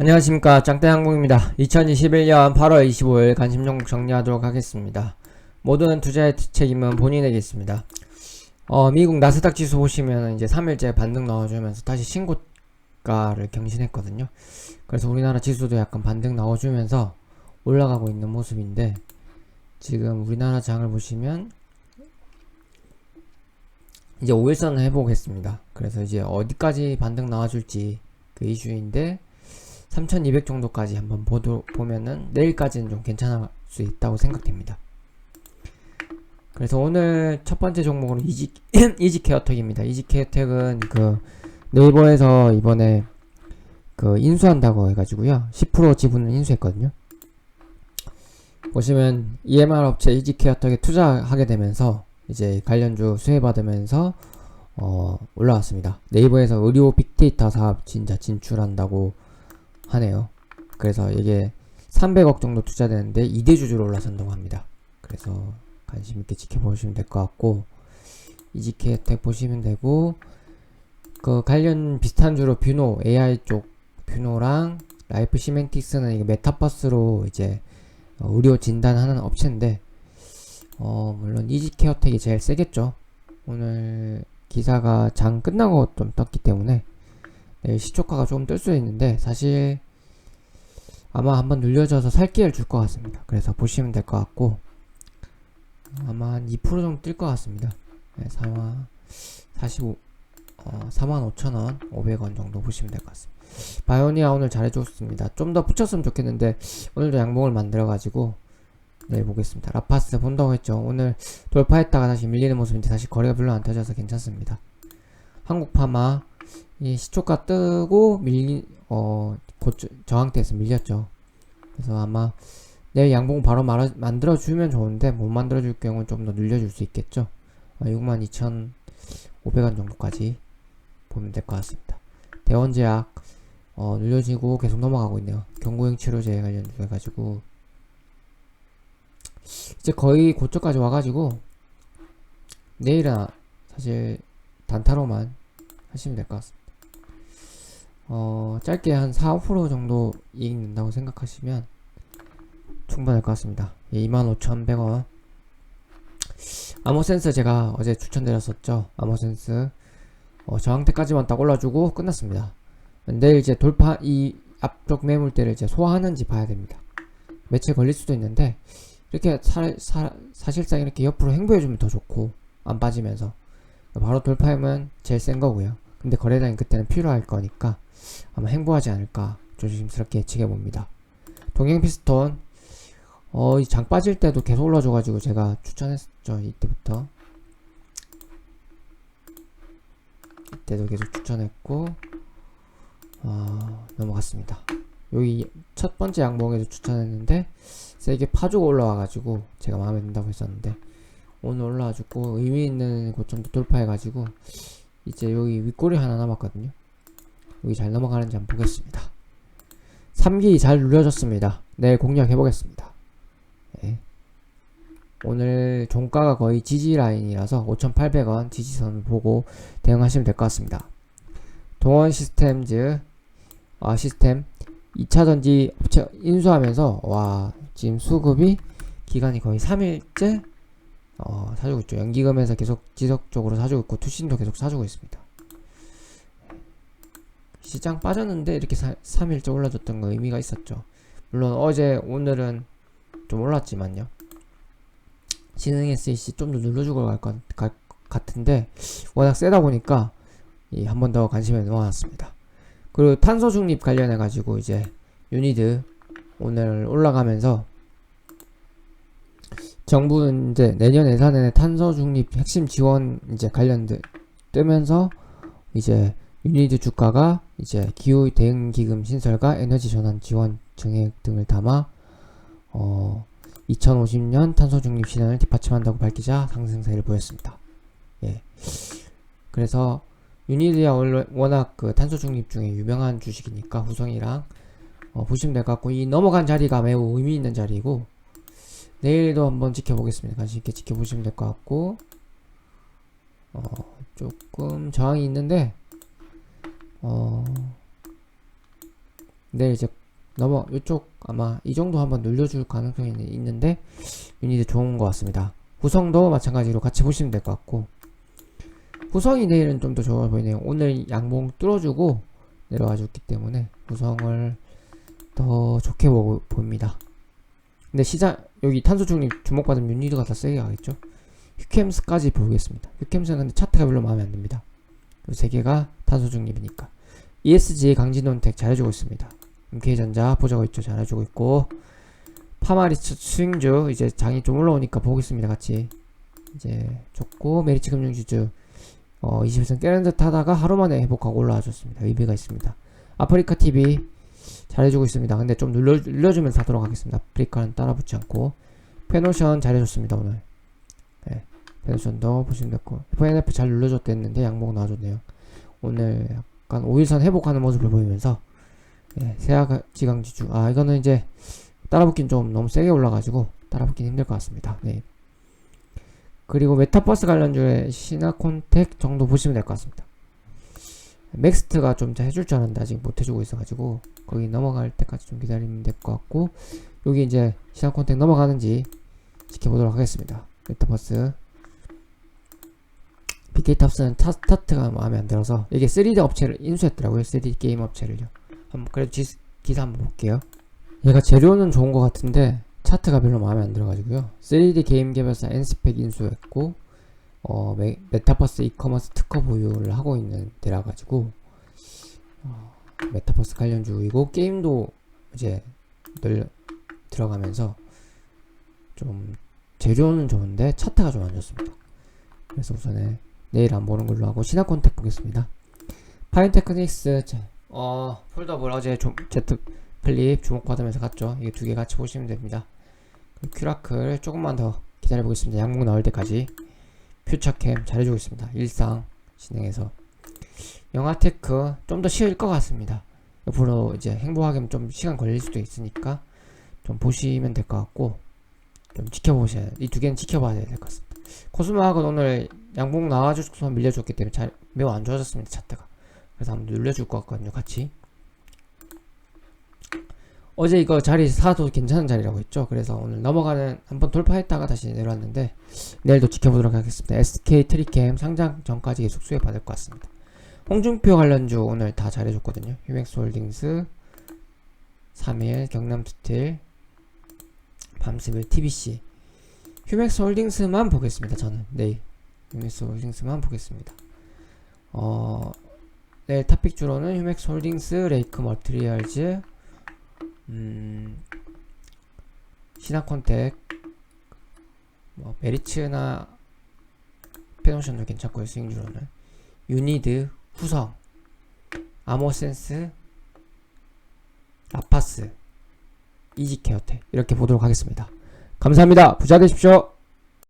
안녕하십니까 짱땡항공입니다. 2021년 8월 25일 관심 종목 정리하도록 하겠습니다. 모든 투자의 책임은 본인에게 있습니다. 어, 미국 나스닥 지수 보시면 이제 3일째 반등 넣어주면서 다시 신고가를 경신했거든요. 그래서 우리나라 지수도 약간 반등 넣어주면서 올라가고 있는 모습인데 지금 우리나라 장을 보시면 이제 5일선을 해보겠습니다. 그래서 이제 어디까지 반등 나와줄지 그 이슈인데 3200 정도까지 한번 보도, 보면은 내일까지는 좀 괜찮을 수 있다고 생각됩니다. 그래서 오늘 첫 번째 종목으로 이지, 이지케어텍입니다. 이지케어텍은 그 네이버에서 이번에 그 인수한다고 해가지고요. 10% 지분을 인수했거든요. 보시면 EMR 업체 이지케어텍에 투자하게 되면서 이제 관련주 수혜받으면서 어, 올라왔습니다. 네이버에서 의료 빅데이터 사업 진짜 진출한다고 하네요. 그래서 이게 300억 정도 투자되는데 2대 주주로 올라선다고 합니다. 그래서 관심 있게 지켜보시면 될 것 같고 이지케텍 보시면 되고 그 관련 비슷한 주로 뷰노 AI 쪽 뷰노랑 라이프 시멘틱스는 이게 메타버스로 이제 어, 의료 진단하는 업체인데 어 물론 이지케어텍이 제일 세겠죠. 오늘 기사가 장 끝나고 좀 떴기 때문에 네, 시초가가 조금 뜰 수 있는데 사실 아마 한번 눌려져서 살 기회를 줄 것 같습니다. 그래서 보시면 될 것 같고 아마 한 2% 정도 뜰것 같습니다. 네, 4만 45 어, 45,000원 500원 정도 보시면 될 것 같습니다. 바이오니아 오늘 잘해줬습니다. 좀 더 붙였으면 좋겠는데 오늘도 양봉을 만들어가지고 내일 보겠습니다. 라파스 본다고 했죠. 오늘 돌파했다가 다시 밀리는 모습인데 다시 거래가 별로 안 터져서 괜찮습니다. 한국파마 이 시초가 뜨고 밀리 어 고점 저항대에서 밀렸죠. 그래서 아마 내일 양봉 바로 말아, 만들어주면 좋은데 못 만들어줄 경우는 좀 더 늘려줄 수 있겠죠. 아, 62,500원 정도까지 보면 될 것 같습니다. 대원제약 어, 늘려지고 계속 넘어가고 있네요. 경구형 치료제 관련주 해가지고 이제 거의 고점까지 와가지고 내일은 사실 단타로만 하시면 될 것 같습니다. 어, 짧게 한 4, 5% 정도 이익 낸다고 생각하시면 충분할 것 같습니다. 예, 25,100원. 아모센스 제가 어제 추천드렸었죠. 아모센스. 어, 저항대까지만 딱 올라주고 끝났습니다. 내일 이제 돌파, 이 앞쪽 매물대를 이제 소화하는지 봐야 됩니다. 매체 걸릴 수도 있는데, 이렇게 사, 사, 사실상 이렇게 옆으로 행보해주면 더 좋고, 안 빠지면서. 바로 돌파하면 제일 센 거고요. 근데 거래량이 그때는 필요할 거니까, 아마 행보하지 않을까 조심스럽게 예측해 봅니다. 동행 피스톤 어, 이 장 빠질 때도 계속 올라줘가지고 제가 추천했죠 이때부터 이때도 계속 추천했고 어, 넘어갔습니다. 여기 첫 번째 양봉에서 추천했는데 세게 파주고 올라와가지고 제가 마음에 든다고 했었는데 오늘 올라와주고 의미 있는 고점도 돌파해가지고 이제 여기 윗골이 하나 남았거든요. 여기 잘 넘어가는지 한번 보겠습니다. 3기 잘 눌려졌습니다. 내일 공략해보겠습니다. 네. 오늘 종가가 거의 지지 라인이라서 5,800원 지지선을 보고 대응하시면 될 것 같습니다. 동원 시스템즈 아 시스템 2차전지 업체 인수하면서 와 지금 수급이 기간이 거의 3일째 어, 사주고 있죠. 연기금에서 계속 지속적으로 사주고 있고 투신도 계속 사주고 있습니다. 시장 빠졌는데 이렇게 사, 3일째 올라줬던 거 의미가 있었죠. 물론 어제 오늘은 좀 올랐지만요. 신흥 SEC 좀 더 눌러주고 갈 것 같은데 워낙 세다 보니까 한번 더 관심을 놓아놨습니다. 그리고 탄소 중립 관련해 가지고 이제 유니드 오늘 올라가면서 정부는 이제 내년 예산에 탄소 중립 핵심 지원 이제 관련 뜨면서 이제 유니드 주가가 이제 기후 대응 기금 신설과 에너지 전환 지원 증액 등을 담아 어 2050년 탄소 중립 실현을 뒷받침한다고 밝히자 상승세를 보였습니다. 예. 그래서 유니드야 워낙 그 탄소 중립 중에 유명한 주식이니까 후성이랑 어, 보시면 될 것 같고 이 넘어간 자리가 매우 의미 있는 자리고 내일도 한번 지켜보겠습니다. 관심 있게 지켜보시면 될 것 같고 어, 조금 저항이 있는데 어, 근데 이제 넘어 이쪽 아마 이 정도 한번 눌려줄 가능성이 있- 있는데 유닛이 좋은 것 같습니다. 구성도 마찬가지로 같이 보시면 될 것 같고 구성이 내일은 좀 더 좋아 보이네요. 오늘 양봉 뚫어주고 내려와 줬기 때문에 구성을 더 좋게 보, 보입니다. 근데 시장 여기 탄소 중립 주목받은 유닛가 더 세게 가겠죠. 휴캠스까지 보겠습니다. 휴캠스는 근데 차트가 별로 마음에 안 듭니다. 이 세 개가 탄소 중립이니까. ESG 강진원텍 잘해주고 있습니다. MK전자 보자고 있죠. 잘해주고 있고 파마리츠 스윙주 이제 장이 좀 올라오니까 보겠습니다. 같이 이제 좋고 메리츠 금융지주 어 20선 깨는 듯 하다가 하루 만에 회복하고 올라와 줬습니다. 의미가 있습니다. 아프리카 TV 잘해주고 있습니다. 근데 좀 눌러, 눌러주면서 하도록 하겠습니다. 아프리카는 따라 붙지 않고 페노션 잘해줬습니다. 오늘 네, 페노션도 보시면 됐고 FNF 잘 눌러줬다 했는데 양봉 나와줬네요. 오늘 약간 5일선 회복하는 모습을 보이면서 예, 세약 지강지주 아 이거는 이제 따라 붙긴 좀 너무 세게 올라가지고 따라 붙긴 힘들 것 같습니다. 네. 그리고 메타버스 관련주의 시나콘텍 정도 보시면 될 것 같습니다. 맥스트가 좀 잘 해줄 줄 알았는데 아직 못 해주고 있어가지고 거기 넘어갈 때까지 좀 기다리면 될 것 같고 여기 이제 시나콘텍 넘어가는지 지켜보도록 하겠습니다. 메타버스 빅데이터 합스는 차- 스타트가 마음에 안 들어서 이게 3D 업체를 인수했더라고요. 3D 게임 업체를요. 한번 그래도 지, 기사 한번 볼게요. 얘가 재료는 좋은 것 같은데 차트가 별로 마음에 안 들어가지고요. 3D 게임 개발사 엔스펙 인수했고 어, 메, 메타버스 이커머스 특허 보유를 하고 있는 데라 가지고 어, 메타버스 관련 주이고 게임도 이제 늘 들어가면서 좀 재료는 좋은데 차트가 좀 안 좋습니다. 그래서 우선에 내일 안 보는 걸로 하고 시나콘텍 보겠습니다. 파인테크닉스 자, 어 폴더블 어제 좀 제트 플립 주목받으면서 갔죠. 이게 두 개 같이 보시면 됩니다. 큐라클 조금만 더 기다려 보겠습니다. 양목 나올 때까지 퓨처캠 잘해주고 있습니다. 일상 진행해서 영화테크 좀 더 쉬울 것 같습니다. 옆으로 이제 행복하게 좀 시간 걸릴 수도 있으니까 좀 보시면 될 것 같고 좀 지켜보셔야 이 두 개는 지켜봐야 될 것 같습니다. 코스모학은 오늘 양봉 나와줘서 밀려줬기 때문에 잘 매우 안 좋아졌습니다 차트가 그래서 한번 눌려줄 것 같거든요 같이 어제 이거 자리 사도 괜찮은 자리라고 했죠. 그래서 오늘 넘어가는 한번 돌파했다가 다시 내려왔는데 내일도 지켜보도록 하겠습니다. SK 트리캠 상장 전까지 계속 수혜 받을 것 같습니다. 홍준표 관련주 오늘 다 잘해줬거든요. 휴맥스홀딩스 3일 경남스틸 밤스빌 TBC 휴맥스 홀딩스만 보겠습니다. 저는. 내일. 휴맥스 홀딩스만 보겠습니다. 어 내일 탑픽 주로는 휴맥스 홀딩스, 레이크 머트리얼즈, 음 시나콘텍, 뭐 메리츠나 페노션도 괜찮고요. 스윙 주로는 유니드, 후성, 아모센스, 라파스, 이지케어텍 이렇게 보도록 하겠습니다. 감사합니다. 부자 되십시오.